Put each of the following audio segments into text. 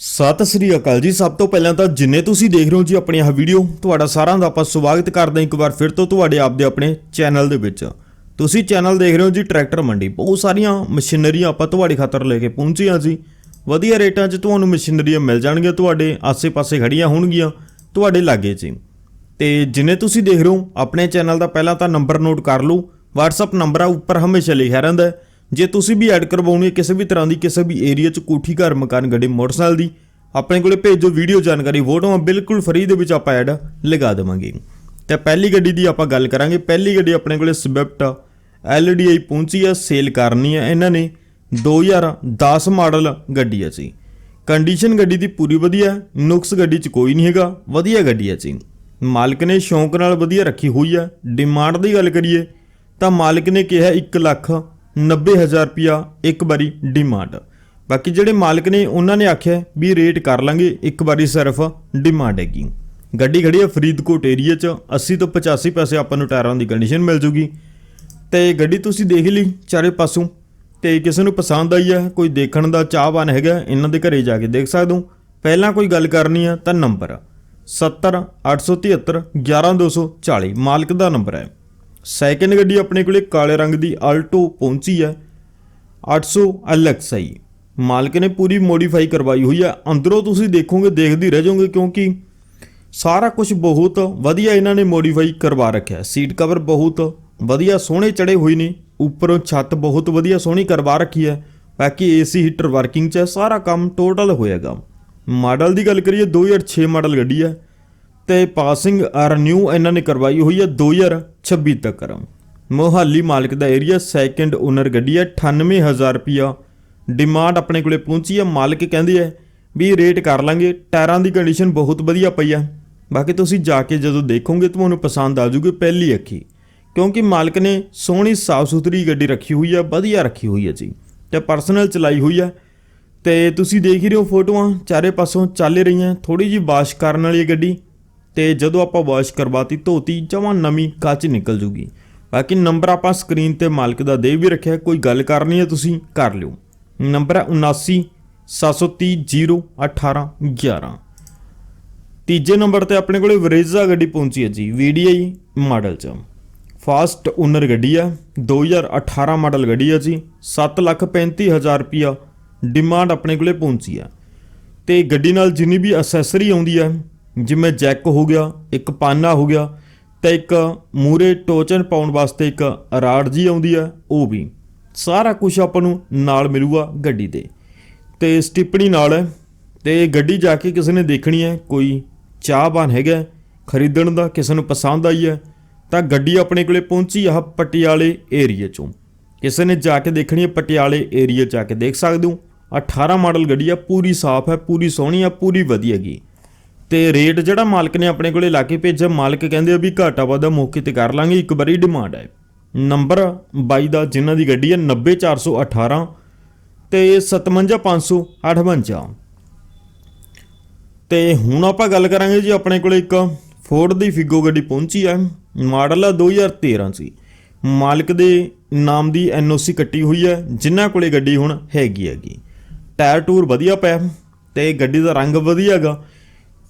ਸਤਿ ਸ੍ਰੀ ਅਕਾਲ ਜੀ। ਸਭ ਤੋਂ ਪਹਿਲਾਂ ਤਾਂ ਜਿੰਨੇ ਤੁਸੀਂ ਦੇਖ ਰਹੇ ਹੋ ਜੀ ਆਪਣੀ ਆਹ ਵੀਡੀਓ ਤੁਹਾਡਾ ਸਾਰਿਆਂ ਦਾ ਆਪਾਂ ਸਵਾਗਤ ਕਰਦੇ ਹਾਂ ਇੱਕ ਵਾਰ ਫਿਰ ਤੋਂ ਤੁਹਾਡੇ ਆਪਦੇ ਆਪਣੇ ਚੈਨਲ ਦੇ ਵਿੱਚ। ਤੁਸੀਂ ਚੈਨਲ ਦੇਖ ਰਹੇ ਹੋ ਜੀ ਟਰੈਕਟਰ ਮੰਡੀ। ਬਹੁਤ ਸਾਰੀਆਂ ਮਸ਼ੀਨਰੀਆਂ ਆਪਾਂ ਤੁਹਾਡੇ ਖਾਤਰ ਲੈ ਕੇ ਪਹੁੰਚੀਆਂ ਜੀ। ਵਧੀਆ ਰੇਟਾਂ 'ਚ ਤੁਹਾਨੂੰ ਮਸ਼ੀਨਰੀਆਂ ਮਿਲ ਜਾਣਗੀਆਂ, ਤੁਹਾਡੇ ਆਸੇ-ਪਾਸੇ ਖੜੀਆਂ ਹੋਣਗੀਆਂ ਤੁਹਾਡੇ ਲਾਗੇ 'ਚ ਹੀ। ਤੇ ਜਿੰਨੇ ਤੁਸੀਂ ਦੇਖ ਰਹੇ ਹੋ ਆਪਣੇ ਚੈਨਲ ਦਾ ਪਹਿਲਾਂ ਤਾਂ ਨੰਬਰ ਨੋਟ ਕਰ ਲਓ। WhatsApp ਨੰਬਰ ਆ, ਉੱਪਰ ਹਮੇਸ਼ਾ ਲਿਖਿਆ ਰਹਿੰਦਾ ਹੈ। ਜੇ ਤੁਸੀਂ ਵੀ ਐਡ ਕਰਵਾਉਣੀ ਹੈ ਕਿਸੇ ਵੀ ਤਰ੍ਹਾਂ ਦੀ, ਕਿਸੇ ਵੀ ਏਰੀਆ 'ਚ ਕੋਠੀ ਘਰ ਮਕਾਨ ਗੱਡੀ, ਮੋਟਰਸਾਈਕਲ ਦੀ, ਆਪਣੇ ਕੋਲੇ ਭੇਜੋ ਵੀਡੀਓ ਜਾਣਕਾਰੀ ਫੋਟੋਆਂ ਬਿਲਕੁਲ ਫ੍ਰੀ ਦੇ ਵਿੱਚ ਆਪਾਂ ਐਡ ਲਗਾ ਦੇਵਾਂਗੇ। ਤੇ ਪਹਿਲੀ ਗੱਡੀ ਦੀ ਆਪਾਂ ਗੱਲ ਕਰਾਂਗੇ। ਪਹਿਲੀ ਗੱਡੀ ਆਪਣੇ ਕੋਲੇ ਸਵਿਫਟ LDI ਪਹੁੰਚੀ ਆ ਸੇਲ ਕਰਨੀ ਆ ਇਹਨਾਂ ਨੇ। 2010 ਮਾਡਲ ਗੱਡੀ ਆ ਜੀ ਕੰਡੀਸ਼ਨ ਗੱਡੀ ਦੀ ਪੂਰੀ ਵਧੀਆ, ਨੁਕਸ ਗੱਡੀ 'ਚ ਕੋਈ ਨਹੀਂ ਹੈਗਾ, ਵਧੀਆ ਗੱਡੀ ਹੈ ਜੀ ਮਾਲਕ ਨੇ ਸ਼ੌਂਕ ਨਾਲ ਵਧੀਆ ਰੱਖੀ ਹੋਈ ਹੈ ਡਿਮਾਂਡ ਦੀ ਗੱਲ ਕਰੀਏ, ਤਾਂ ਮਾਲਕ ਨੇ ਕਿਹਾ 1 ਲੱਖ 90000 ਰੁਪਿਆ ਇੱਕ ਵਾਰੀ ਡਿਮਾਂਡ ਬਾਕੀ ਜਿਹੜੇ ਮਾਲਕ ਨੇ, ਉਹਨਾਂ ਨੇ ਆਖਿਆ ਵੀ ਰੇਟ ਕਰ ਲਾਂਗੇ, ਇੱਕ ਵਾਰੀ ਸਿਰਫ ਡਿਮਾਂਡ ਹੈਗੀ। ਗੱਡੀ ਖੜੀ ਹੈ ਫਰੀਦਕੋਟ ਏਰੀਆ 'ਚ 80 ਤੋਂ 85 ਪੈਸੇ ਆਪਾਂ ਨੂੰ ਟਾਇਰਾਂ ਦੀ ਕੰਡੀਸ਼ਨ ਮਿਲ ਜੂਗੀ। ਤੇ ਗੱਡੀ ਤੁਸੀਂ ਦੇਖ ਲਈ ਚਾਰੇ ਪਾਸੋਂ। ਤੇ ਕਿਸੇ ਨੂੰ ਪਸੰਦ ਆਈ ਹੈ, ਕੋਈ ਦੇਖਣ ਦਾ ਚਾਹਵਾਨ ਹੈਗਾ, ਇਹਨਾਂ ਦੇ ਘਰੇ ਜਾ ਕੇ ਦੇਖ ਸਕਦੇ ਹੋ। ਪਹਿਲਾਂ ਕੋਈ ਗੱਲ ਕਰਨੀ ਆ ਤਾਂ ਨੰਬਰ 70 873 11240 ਮਾਲਕ ਦਾ ਨੰਬਰ ਹੈ। ਸੈਕਿੰਡ ਗੱਡੀ ਆਪਣੇ ਕੋਲੇ ਕਾਲੇ ਰੰਗ ਦੀ ਆਲਟੋ ਪਹੁੰਚੀ ਹੈ 800 LXI ਮਾਲਕ ਨੇ ਪੂਰੀ ਮੋਡੀਫਾਈ ਕਰਵਾਈ ਹੋਈ ਹੈ ਅੰਦਰੋਂ ਤੁਸੀਂ ਦੇਖੋਗੇ, ਦੇਖਦੀ ਰਹਿ ਜਾਓਗੇ ਕਿਉਂਕਿ ਸਾਰਾ ਕੁਝ ਬਹੁਤ ਵਧੀਆ ਇਹਨਾਂ ਨੇ ਮੋਡੀਫਾਈ ਕਰਵਾ ਰੱਖਿਆ। ਸੀਟ ਕਵਰ ਬਹੁਤ ਵਧੀਆ, ਸੋਹਣੇ ਚੜੇ ਹੋਏ ਨੇ। ਉੱਪਰੋਂ ਛੱਤ ਬਹੁਤ ਵਧੀਆ, ਸੋਹਣੀ ਕਰਵਾ ਰੱਖੀ ਹੈ ਬਾਕੀ ਏਸੀ ਹੀਟਰ ਵਰਕਿੰਗ 'ਚ ਹੈ ਸਾਰਾ ਕੰਮ ਟੋਟਲ ਹੋਏਗਾ ਮਾਡਲ ਦੀ ਗੱਲ ਕਰੀਏ 2006 ਮਾਡਲ ਗੱਡੀ ਹੈ ਤੇ ਪਾਸਿੰਗ ਰਿਨਿਊ ਇਹਨਾਂ ਨੇ ਕਰਵਾਈ ਹੋਈ ਹੈ 2026 ਤੱਕ ਮੋਹਾਲੀ ਮਾਲਕ ਦਾ ਏਰੀਆ ਸੈਕੰਡ ਓਨਰ ਗੱਡੀ ਹੈ 98000 ਰੁਪਿਆ ਡਿਮਾਂਡ ਆਪਣੇ ਕੋਲੇ ਪਹੁੰਚੀ ਹੈ, ਮਾਲਕ ਕਹਿੰਦੇ ਹੈ ਵੀ ਰੇਟ ਕਰ ਲਾਂਗੇ, ਟਾਇਰਾਂ ਦੀ ਕੰਡੀਸ਼ਨ ਬਹੁਤ ਵਧੀਆ ਪਈ ਹੈ। ਬਾਕੀ ਤੁਸੀਂ ਜਾ ਕੇ ਜਦੋਂ ਦੇਖੋਗੇ, ਤੁਹਾਨੂੰ ਪਸੰਦ ਆ ਜੂਗੀ ਪਹਿਲੀ ਅੱਖੀ। ਕਿਉਂਕਿ ਮਾਲਕ ਨੇ ਸੋਹਣੀ ਸਾਫ਼ ਸੁਥਰੀ ਗੱਡੀ ਰੱਖੀ ਹੋਈ ਆ ਵਧੀਆ ਰੱਖੀ ਹੋਈ ਹੈ ਜੀ। ਤੇ ਪਰਸਨਲ ਚਲਾਈ ਹੋਈ ਆ ਤੇ ਤੁਸੀਂ ਦੇਖ ਹੀ ਰਹੇ ਹੋ ਫੋਟੋਆਂ, ਚਾਰੇ ਪਾਸੋਂ ਚੱਲ ਰਹੀਆਂ ਥੋੜੀ ਜੀ ਵਾਸ਼ ਕਰਨ ਵਾਲੀ ਹੈ ਗੱਡੀ। ਤੇ ਜਦੋਂ ਆਪਾਂ ਵਾਸ਼ ਕਰਵਾਤੀ, ਧੋਤੀ, ਜਮਾਂ ਨਵੀਂ ਕੱਚ ਨਿਕਲ ਜੂਗੀ। ਬਾਕੀ ਨੰਬਰ ਆਪਾਂ ਸਕਰੀਨ ਤੇ ਮਾਲਕ ਦਾ ਦੇ ਵੀ ਰੱਖਿਆ, ਕੋਈ ਗੱਲ ਕਰਨੀ ਹੈ ਤੁਸੀਂ ਕਰ ਲਿਓ। ਨੰਬਰ ਹੈ 79 730 018 11 ਤੀਜੇ ਨੰਬਰ ਤੇ ਆਪਣੇ ਕੋਲੇ ਵਰੇਜ਼ਾ ਗੱਡੀ ਪਹੁੰਚੀ ਹੈ ਜੀ VDI ਮਾਡਲ ਚ। ਫਾਸਟ ਓਨਰ ਗੱਡੀ ਆ 2018 ਮਾਡਲ ਗੱਡੀ ਆ ਜੀ 735000 ਰੁਪਿਆ ਡਿਮਾਂਡ ਆਪਣੇ ਕੋਲੇ ਪਹੁੰਚੀ ਆ ਤੇ ਗੱਡੀ ਨਾਲ ਜਿੰਨੀ ਵੀ ਅਸੈਸਰੀ ਆਉਂਦੀ ਆ ਜਿਵੇਂ ਜੈਕ ਹੋ ਗਿਆ, ਇੱਕ ਪਾਨਾ ਹੋ ਗਿਆ ਤੇ ਇੱਕ ਮੂਰੇ ਟੋਚਨ ਪਾਉਣ ਵਾਸਤੇ ਇੱਕ ਰਾਡ ਜੀ ਆਉਂਦੀ ਆ, ਉਹ ਵੀ। ਸਾਰਾ ਕੁਝ ਆਪਾਂ ਨੂੰ ਨਾਲ ਮਿਲੂਗਾ ਗੱਡੀ 'ਤੇ। ਤੇ ਸਟਿਪਣੀ ਨਾਲ ਹੈ ਤੇ ਗੱਡੀ ਜਾ ਕੇ ਕਿਸੇ ਨੇ ਦੇਖਣੀ ਹੈ, ਕੋਈ ਚਾਹਵਾਨ ਹੈਗਾ ਖਰੀਦਣ ਦਾ, ਕਿਸੇ ਨੂੰ ਪਸੰਦ ਆਈ ਹੈ, ਤਾਂ ਗੱਡੀ ਆਪਣੇ ਕੋਲੇ ਪਹੁੰਚੀ ਆ ਪਟਿਆਲੇ ਏਰੀਆ ਚੋਂ। ਕਿਸੇ ਨੇ ਜਾ ਕੇ ਦੇਖਣੀ ਹੈ, ਪਟਿਆਲੇ ਏਰੀਆ ਜਾ ਕੇ ਦੇਖ ਸਕਦੇ ਹੋ। 18 ਮਾਡਲ ਗੱਡੀ ਆ, ਪੂਰੀ ਸਾਫ਼ ਹੈ, ਪੂਰੀ ਸੋਹਣੀ ਆ, ਪੂਰੀ ਵਧੀਆ ਗਈ ਤੇ ਰੇਟ ਜਿਹੜਾ ਮਾਲਕ ਨੇ ਆਪਣੇ ਕੋਲੇ ਲਾ ਕੇ ਭੇਜਿਆ, ਮਾਲਕ ਕਹਿੰਦੇ ਆ ਵੀ ਘਾਟਾ ਵਾਧਾ ਮੌਕੇ ਤੇ ਕਰ ਲਾਂਗੇ, ਇੱਕ ਵਾਰੀ ਡਿਮਾਂਡ ਹੈ। ਨੰਬਰ 22 ਦਾ ਜਿਨ੍ਹਾਂ ਦੀ ਗੱਡੀ ਹੈ 90418 ਤੇ 57558 ਤੇ ਹੁਣ ਆਪਾਂ ਗੱਲ ਕਰਾਂਗੇ ਜੀ ਆਪਣੇ ਕੋਲੇ ਇੱਕ ਫੋਰਡ ਦੀ ਫਿਗੋ ਗੱਡੀ ਪਹੁੰਚੀ ਹੈ, ਮਾਡਲ ਹੈ 2013 ਸੀ। ਮਾਲਕ ਦੇ ਨਾਮ ਦੀ ਐਨਓਸੀ ਕੱਟੀ ਹੋਈ ਹੈ, ਜਿਨ੍ਹਾਂ ਕੋਲੇ ਗੱਡੀ ਹੁਣ ਹੈਗੀ ਹੈਗੀ। ਟਾਇਰ ਟੂਰ ਵਧੀਆ ਪਿਆ ਤੇ ਗੱਡੀ ਦਾ ਰੰਗ ਵਧੀਆ ਹੈਗਾ।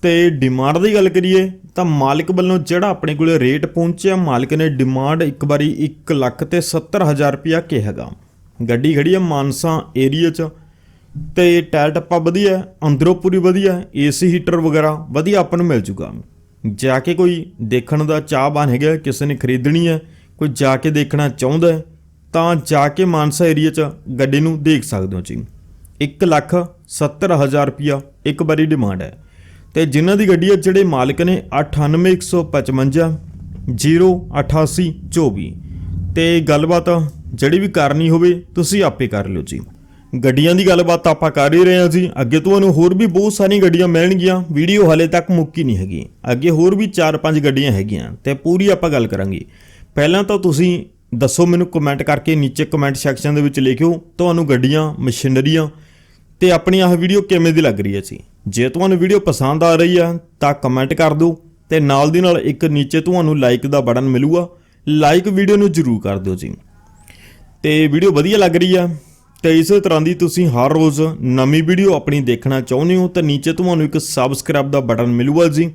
ਤੇ ਡਿਮਾਂਡ ਦੀ ਗੱਲ ਕਰੀਏ, ਤਾਂ ਮਾਲਕ ਵੱਲੋਂ ਜਿਹੜਾ ਆਪਣੇ ਕੋਲੇ ਰੇਟ ਪਹੁੰਚਿਆ, ਮਾਲਕ ਨੇ ਡਿਮਾਂਡ ਇੱਕ ਵਾਰੀ 1 ਲੱਖ ਤੇ 70000 ਰੁਪਇਆ ਕਿਹਾਗਾ ਗੱਡੀ ਖੜੀ ਆ ਮਾਨਸਾ ਏਰੀਆ 'ਚ, ਤੇ ਟਾਇਰ ਟੱਪਾ ਵਧੀਆ, ਅੰਦਰੋਂ ਪੂਰੀ ਵਧੀਆ ਏਸੀ ਹੀਟਰ ਵਗੈਰਾ ਵਧੀਆ ਆਪਾਂ ਨੂੰ ਮਿਲ ਜੂਗਾ। ਜਾ ਕੇ ਕੋਈ ਦੇਖਣ ਦਾ ਚਾਹਵਾਨ ਹੈਗਾ, ਕਿਸੇ ਨੇ ਖਰੀਦਣੀ ਹੈ ਕੋਈ ਜਾ ਕੇ ਦੇਖਣਾ ਚਾਹੁੰਦਾ ਹੈ ਤਾਂ ਜਾ ਕੇ ਮਾਨਸਾ ਏਰੀਆ 'ਚ ਗੱਡੀ ਨੂੰ ਦੇਖ ਸਕਦੇ ਹੋ ਜੀ। 1 ਲੱਖ 70000 ਰੁਪਇਆ ਇੱਕ ਵਾਰੀ ਡਿਮਾਂਡ ਹੈ। ਤੇ ਜਿਨ੍ਹਾਂ ਦੀ ਗੱਡੀ ਹੈ ਜਿਹੜੇ ਮਾਲਕ ਨੇ 98155 08824 ਤੇ ਗੱਲਬਾਤ ਜਿਹੜੀ ਵੀ ਕਰਨੀ ਹੋਵੇ, ਤੁਸੀਂ ਆਪੇ ਕਰ ਲਿਓ ਜੀ। ਗੱਡੀਆਂ ਦੀ ਗੱਲਬਾਤ ਆਪਾਂ ਕਰ ਹੀ ਰਹੇ ਹਾਂ ਜੀ। ਅੱਗੇ ਤੁਹਾਨੂੰ ਹੋਰ ਵੀ ਬਹੁਤ ਸਾਰੀਆਂ ਗੱਡੀਆਂ ਮਿਲਣਗੀਆਂ। ਵੀਡੀਓ ਹਲੇ ਤੱਕ ਮੁੱਕੀ ਨਹੀਂ ਹੈਗੀ। ਅੱਗੇ ਹੋਰ ਵੀ 4-5 ਗੱਡੀਆਂ ਹੈਗੀਆਂ ਤੇ ਪੂਰੀ ਆਪਾਂ ਗੱਲ ਕਰਾਂਗੇ। ਪਹਿਲਾਂ ਤਾਂ ਤੁਸੀਂ ਦੱਸੋ ਮੈਨੂੰ ਕਮੈਂਟ ਕਰਕੇ ਨੀਚੇ ਕਮੈਂਟ ਸੈਕਸ਼ਨ ਦੇ ਵਿੱਚ ਲਿਖਿਓ। ਤੁਹਾਨੂੰ ਗੱਡੀਆਂ, ਮਸ਼ੀਨਰੀਆਂ ਤੇ ਆਪਣੀ ਆਹ ਵੀਡੀਓ ਕਿਵੇਂ ਦੀ ਲੱਗ ਰਹੀ ਹੈ ਜੀ? ਜੇ ਤੁਹਾਨੂੰ ਵੀਡੀਓ ਪਸੰਦ ਆ ਰਹੀ ਆ, ਤਾਂ ਕਮੈਂਟ ਕਰ ਦਿਓ ਤੇ ਨਾਲ ਦੀ ਨਾਲ ਇੱਕ ਨੀਚੇ ਤੁਹਾਨੂੰ ਲਾਈਕ ਦਾ ਬਟਨ ਮਿਲੂਗਾ। ਲਾਈਕ ਵੀਡੀਓ ਨੂੰ ਜਰੂਰ ਕਰ ਦਿਓ ਜੀ। ਤੇ ਵੀਡੀਓ ਵਧੀਆ ਲੱਗ ਰਹੀ ਆ, ਤੇ ਇਸੇ ਤਰ੍ਹਾਂ ਦੀ ਤੁਸੀਂ ਹਰ ਰੋਜ਼ ਨਵੀਂ ਵੀਡੀਓ ਆਪਣੀ ਦੇਖਣਾ ਚਾਹੁੰਦੇ ਹੋ, ਤਾਂ ਨੀਚੇ ਤੁਹਾਨੂੰ ਇੱਕ ਸਬਸਕ੍ਰਾਈਬ ਦਾ ਬਟਨ ਮਿਲੂਗਾ ਜੀ।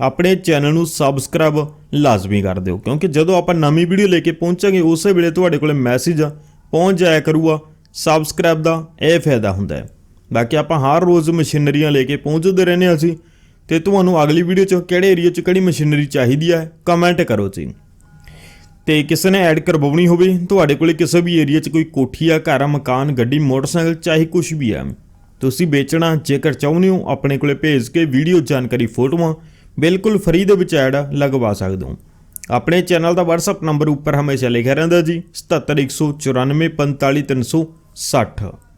ਆਪਣੇ ਚੈਨਲ ਨੂੰ ਸਬਸਕ੍ਰਾਈਬ ਲਾਜ਼ਮੀ ਕਰ ਦਿਓ, ਕਿਉਂਕਿ ਜਦੋਂ ਆਪਾਂ ਨਵੀਂ ਵੀਡੀਓ ਲੈ ਕੇ ਪਹੁੰਚਾਂਗੇ, ਉਸੇ ਵੇਲੇ ਤੁਹਾਡੇ ਕੋਲੇ ਮੈਸੇਜ ਪਹੁੰਚ ਜਾਇਆ ਕਰੂਗਾ। ਸਬਸਕ੍ਰਾਈਬ ਦਾ ਇਹ ਫਾਇਦਾ ਹੁੰਦਾ ਹੈ। ਬਾਕੀ ਆਪਾਂ ਹਰ ਰੋਜ਼ ਮਸ਼ੀਨਰੀਆਂ ਲੈ ਕੇ ਪਹੁੰਚਦੇ ਰਹਿੰਦੇ ਹਾਂ ਅਸੀਂ। ਤੇ ਤੁਹਾਨੂੰ ਅਗਲੀ ਵੀਡੀਓ 'ਚ ਕਿਹੜੇ ਏਰੀਆ 'ਚ ਕਿਹੜੀ ਮਸ਼ੀਨਰੀ ਚਾਹੀਦੀ ਹੈ ਕਮੈਂਟ ਕਰੋ ਜੀ। ਤੇ ਕਿਸੇ ਨੇ ਐਡ ਕਰਵਾਉਣੀ ਹੋਵੇ, ਤੁਹਾਡੇ ਕੋਲੇ ਕਿਸੇ ਵੀ ਏਰੀਆ 'ਚ ਕੋਈ ਕੋਠੀ ਆ, ਘਰ ਮਕਾਨ, ਗੱਡੀ, ਮੋਟਰਸਾਈਕਲ, ਚਾਹੇ ਕੁਝ ਵੀ ਆ, ਤੁਸੀਂ ਵੇਚਣਾ, ਜੇਕਰ ਚਾਹੁੰਦੇ ਹੋ, ਆਪਣੇ ਕੋਲੇ ਭੇਜ ਕੇ ਵੀਡੀਓ ਜਾਣਕਾਰੀ ਫੋਟੋਆਂ ਬਿਲਕੁਲ ਫ੍ਰੀ ਦੇ ਵਿੱਚ ਐਡ ਲਗਵਾ ਸਕਦੇ ਹੋ। ਆਪਣੇ ਚੈਨਲ ਦਾ WhatsApp ਨੰਬਰ ਉੱਪਰ ਹਮੇਸ਼ਾ ਲਿਖਿਆ ਰਹਿੰਦਾ ਜੀ 7714945360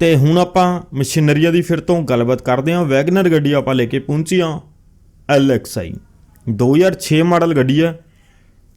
ਤੇ ਹੁਣ ਆਪਾਂ ਮਸ਼ੀਨਰੀਆਂ ਦੀ ਫਿਰ ਤੋਂ ਗੱਲਬਾਤ ਕਰਦੇ ਹਾਂ। ਵੈਗਨਰ ਗੱਡੀ ਆਪਾਂ ਲੈ ਕੇ ਪਹੁੰਚੀ ਹਾਂ LXI 2006 ਮਾਡਲ ਗੱਡੀ ਹੈ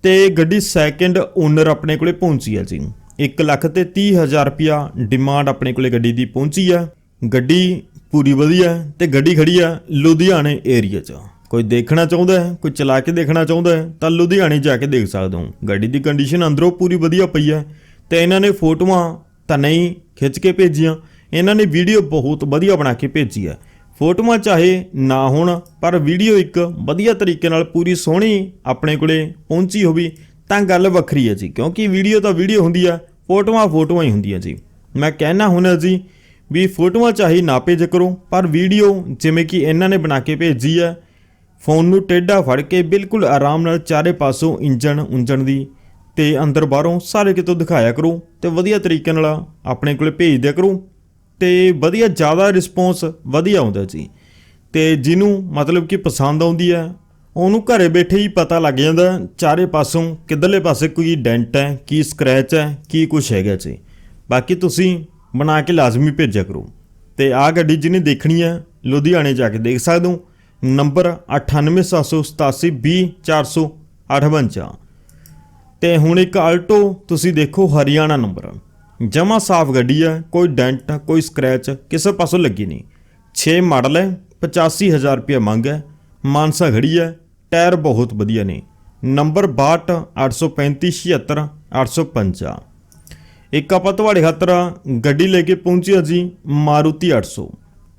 ਤੇ ਗੱਡੀ ਸੈਕਿੰਡ ਓਨਰ ਆਪਣੇ ਕੋਲੇ ਪਹੁੰਚੀ ਹੈ ਜੀ। 1 ਲੱਖ ਤੇ 30 ਹਜ਼ਾਰ ਰੁਪਿਆ ਡਿਮਾਂਡ ਆਪਣੇ ਕੋਲੇ ਗੱਡੀ ਦੀ ਪਹੁੰਚੀ ਹੈ। ਗੱਡੀ ਪੂਰੀ ਵਧੀਆ ਹੈ ਤੇ ਗੱਡੀ ਖੜੀ ਹੈ ਲੁਧਿਆਣੇ ਏਰੀਆ 'ਚ। ਕੋਈ ਦੇਖਣਾ ਚਾਹੁੰਦਾ ਹੈ, ਕੋਈ ਚਲਾ ਕੇ ਦੇਖਣਾ ਚਾਹੁੰਦਾ ਹੈ ਤਾਂ ਲੁਧਿਆਣੇ ਜਾ ਕੇ ਦੇਖ ਸਕਦੇ ਹੋ। ਗੱਡੀ ਦੀ ਕੰਡੀਸ਼ਨ ਅੰਦਰੋਂ ਪੂਰੀ ਵਧੀਆ ਪਈ ਹੈ ਤੇ ਇਹਨਾਂ ਨੇ ਫੋਟੋਆਂ ਤਾਂ ਨਹੀਂ ਖਿੱਚ ਕੇ ਭੇਜੀਆਂ। ਇਹਨਾਂ ਨੇ ਵੀਡੀਓ ਬਹੁਤ ਵਧੀਆ ਬਣਾ ਕੇ ਭੇਜੀ ਹੈ। ਫੋਟੋਆਂ ਚਾਹੇ ਨਾ ਹੋਣ, ਪਰ ਵੀਡੀਓ ਇੱਕ ਵਧੀਆ ਤਰੀਕੇ ਨਾਲ ਪੂਰੀ ਸੋਹਣੀ ਆਪਣੇ ਕੋਲੇ ਪਹੁੰਚੀ ਹੋਵੇ ਤਾਂ ਗੱਲ ਵੱਖਰੀ ਹੈ ਜੀ। ਕਿਉਂਕਿ ਵੀਡੀਓ ਤਾਂ ਵੀਡੀਓ ਹੁੰਦੀ ਆ ਫੋਟੋਆਂ ਫੋਟੋਆਂ ਹੀ ਹੁੰਦੀਆਂ ਜੀ। ਮੈਂ ਕਹਿਣਾ ਹੁਣ ਜੀ ਵੀ ਫੋਟੋਆਂ ਚਾਹੇ ਨਾ ਭੇਜ ਕਰੋ, ਪਰ ਵੀਡੀਓ ਜਿਵੇਂ ਕਿ ਇਹਨਾਂ ਨੇ ਬਣਾ ਕੇ ਭੇਜੀ ਹੈ, ਫੋਨ ਨੂੰ ਟੇਢਾ ਫੜ ਕੇ ਬਿਲਕੁਲ ਆਰਾਮ ਨਾਲ ਚਾਰੇ ਪਾਸੋਂ ਇੰਜਣ ਉਂਜਣ ਦੀ ਤੇ ਅੰਦਰ ਬਾਹਰੋਂ ਸਾਰੇ ਕਿਤੋਂ ਦਿਖਾਇਆ ਕਰੋ ਤੇ ਵਧੀਆ ਤਰੀਕੇ ਨਾਲ ਆਪਣੇ ਕੋਲੇ ਭੇਜ ਦਿਆ ਕਰੋ ਤੇ ਵਧੀਆ ਜ਼ਿਆਦਾ ਰਿਸਪੌਂਸ ਵਧੀਆ ਆਉਂਦਾ ਜੀ। ਤੇ ਜਿਹਨੂੰ ਮਤਲਬ ਕਿ ਪਸੰਦ ਆਉਂਦੀ ਹੈ, ਉਹਨੂੰ ਘਰੇ ਬੈਠੇ ਹੀ ਪਤਾ ਲੱਗ ਜਾਂਦਾ ਚਾਰੇ ਪਾਸੋਂ ਕਿੱਧਰਲੇ ਪਾਸੇ ਕੋਈ ਡੈਂਟ ਹੈ, ਕੀ ਸਕ੍ਰੈਚ ਹੈ, ਕੀ ਕੁਝ ਹੈਗਾ ਜੀ। ਬਾਕੀ ਤੁਸੀਂ ਬਣਾ ਕੇ ਲਾਜ਼ਮੀ ਭੇਜਿਆ ਕਰੋ। ਤੇ ਆਹ ਗੱਡੀ ਜਿਹਨੇ ਦੇਖਣੀ ਹੈ, ਲੁਧਿਆਣੇ ਜਾ ਕੇ ਦੇਖ ਸਕਦੇ ਹੋ। ਨੰਬਰ 9878820458 ਤੇ ਹੁਣ ਇੱਕ ਆਲਟੋ ਤੁਸੀਂ ਦੇਖੋ ਹਰਿਆਣਾ ਨੰਬਰ। ਜਮਾ ਸਾਫ਼ ਗੱਡੀ ਹੈ, ਕੋਈ ਡੈਂਟ, ਕੋਈ ਸਕ੍ਰੈਚ, ਕਿਸੇ ਪਾਸੋਂ ਲੱਗੀ ਨਹੀਂ। 6 ਮਾਡਲ ਹੈ 85000 ਰੁਪਏ ਮੰਗ ਹੈ। ਮਾਨਸਾ ਖੜੀ ਹੈ, ਟਾਇਰ ਬਹੁਤ ਵਧੀਆ ਨੇ। ਨੰਬਰ 62 835 76 850 ਇੱਕ ਆਪਾਂ ਤੁਹਾਡੇ ਖਾਤਰ ਗੱਡੀ ਲੈ ਕੇ ਪਹੁੰਚਿਆ ਜੀ, ਮਾਰੂਤੀ 800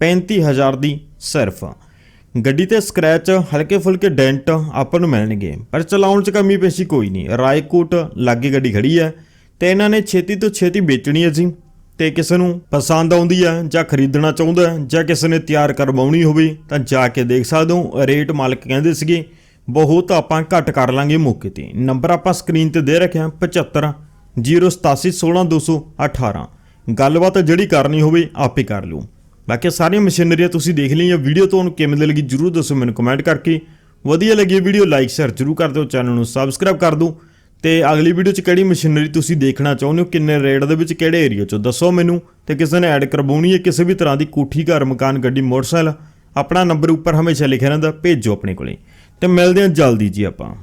35000 ਦੀ ਸਿਰਫ। ਗੱਡੀ ਤੇ ਸਕ੍ਰੈਚ ਹਲਕੇ ਫੁਲਕੇ ਡੈਂਟ ਆਪਾਂ ਨੂੰ ਮਿਲਣਗੇ। ਪਰ ਚਲਾਉਣ 'ਚ ਕਮੀ ਪੇਸ਼ੀ ਕੋਈ ਨਹੀਂ। ਰਾਏਕੋਟ ਲਾਗੇ ਗੱਡੀ ਖੜੀ ਹੈ ਤੇ ਇਹਨਾਂ ਨੇ ਛੇਤੀ ਤੋਂ ਛੇਤੀ ਵੇਚਣੀ ਹੈ ਜੀ। ਤੇ ਕਿਸੇ ਨੂੰ ਪਸੰਦ ਆਉਂਦੀ ਹੈ ਜਾਂ ਖਰੀਦਣਾ ਚਾਹੁੰਦਾ ਹੈ ਜਾਂ ਕਿਸੇ ਨੇ ਤਿਆਰ ਕਰਵਾਉਣੀ ਹੋਵੇ ਤਾਂ ਜਾ ਕੇ ਦੇਖ ਸਕਦੇ ਹੋ। ਰੇਟ ਮਾਲਕ ਕਹਿੰਦੇ ਸੀਗੇ, ਬਹੁਤ ਆਪਾਂ ਘੱਟ ਕਰ ਲਾਂਗੇ ਮੌਕੇ ਤੇ। ਨੰਬਰ ਆਪਾਂ ਸਕਰੀਨ ਤੇ ਦੇ ਰੱਖਿਆ 75 087 16218 ਗੱਲਬਾਤ ਜਿਹੜੀ ਕਰਨੀ ਹੋਵੇ, ਆਪੇ ਕਰ ਲਿਓ। ਬਾਕੀ ਸਾਰੀਆਂ ਮਸ਼ੀਨਰੀਆਂ ਤੁਸੀਂ ਦੇਖ ਲਈਆਂ, ਵੀਡੀਓ ਤੁਹਾਨੂੰ ਕਿਵੇਂ ਦੀ ਲੱਗੀ ਜਰੂਰ ਦੱਸੋ ਮੈਨੂੰ ਕਮੈਂਟ ਕਰਕੇ। ਵਧੀਆ ਲੱਗੀ ਵੀਡੀਓ ਲਾਈਕ ਸ਼ੇਅਰ ਜਰੂਰ ਕਰ ਦਿਓ ਚੈਨਲ ਨੂੰ ਸਬਸਕ੍ਰਾਈਬ ਕਰ ਦਿਓ ਤੇ ਅਗਲੀ ਵੀਡੀਓ 'ਚ ਕਿਹੜੀ ਮਸ਼ੀਨਰੀ ਤੁਸੀਂ ਦੇਖਣਾ ਚਾਹੁੰਦੇ ਹੋ, ਕਿੰਨੇ ਰੇਟ ਦੇ ਵਿੱਚ ਕਿਹੜੇ ਏਰੀਆ 'ਚ ਦੱਸੋ ਮੈਨੂੰ। ਤੇ ਕਿਸੇ ਨੇ ਐਡ ਕਰਵਾਉਣੀ ਹੈ, ਕਿਸੇ ਵੀ ਤਰ੍ਹਾਂ ਦੀ ਕੋਠੀ, ਘਰ, ਮਕਾਨ, ਗੱਡੀ, ਮੋਟਰਸਾਈਕਲ, ਆਪਣਾ ਨੰਬਰ ਉੱਪਰ ਹਮੇਸ਼ਾ ਲਿਖਿਆ ਰਹਿੰਦਾ, ਭੇਜੋ ਆਪਣੇ ਕੋਲੇ। ਤੇ ਮਿਲਦੇ ਹਾਂ ਜਲਦੀ ਜੀ ਆਪਾਂ।